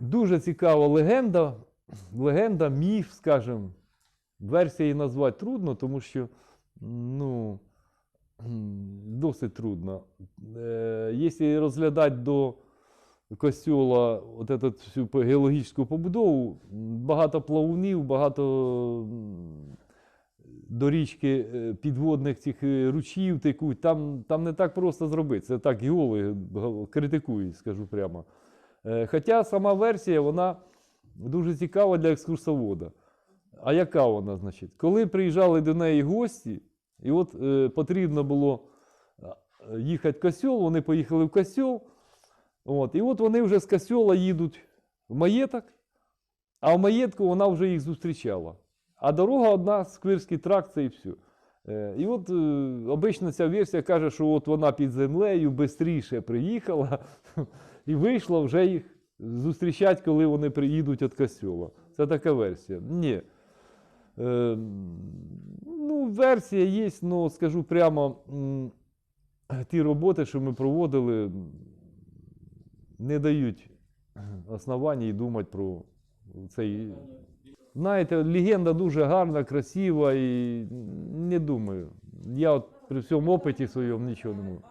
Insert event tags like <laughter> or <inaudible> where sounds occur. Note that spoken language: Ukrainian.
Дуже цікава легенда, легенда, міф, скажімо. Версія її назвати трудно, тому що ну, досить трудно. Е, Якщо розглядати до костюла от эту геологічну побудову, багато плавунів, багато до річки е, підводних цих е, ручів текуть. Там, там не так просто зробити. Це так геологи критикують, скажу прямо. Е, Хоча сама версія, вона дуже цікава для екскурсовода. А яка вона, значить? Коли приїжджали до неї гості, і от е, потрібно було е, їхати в косьол, вони поїхали в косьол, от, і от вони вже з косьола їдуть в маєток, а в маєтку вона вже їх зустрічала. А дорога одна, сквирський тракт, це і все. Е, І от е, обично ця версія каже, що от вона під землею швидше приїхала <laughs> і вийшла вже їх зустрічати, коли вони приїдуть від косьола. Це така версія. Ні. Е, ну, версія є, ну, скажу прямо, ті роботи, що ми проводили, не дають основання і думати про цей. Знаєте, легенда дуже гарна, красива і не думаю. Я от при всьому опиті своєму нічого не можу.